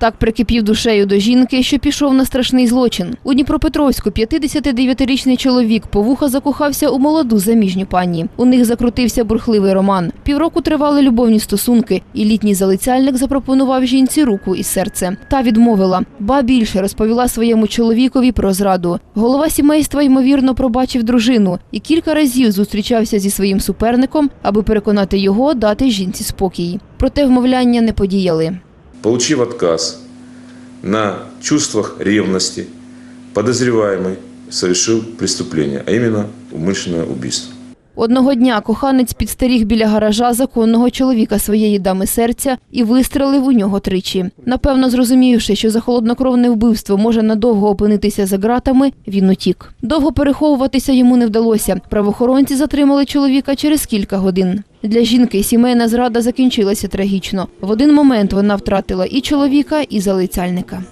Так прикипів душею до жінки, що пішов на страшний злочин. У Дніпропетровську 59-річний чоловік по вуха закохався у молоду заміжню пані. У них закрутився бурхливий роман. Півроку тривали любовні стосунки, і літній залицяльник запропонував жінці руку і серце. Та відмовила. Ба більше розповіла своєму чоловікові про зраду. Голова сімейства ймовірно пробачив дружину і кілька разів зустрічався зі своїм суперником, аби переконати його дати жінці спокій. Проте вмовляння не подіяли. Получив отказ на чувствах ревности, подозреваемый совершил преступление, а именно умышленное убийство. Одного дня коханець підстеріг біля гаража законного чоловіка своєї дами серця і вистрелив у нього тричі. Напевно, зрозумівши, що за холоднокровне вбивство може надовго опинитися за ґратами, він утік. Довго переховуватися йому не вдалося. Правоохоронці затримали чоловіка через кілька годин. Для жінки сімейна зрада закінчилася трагічно. В один момент вона втратила і чоловіка, і залицяльника.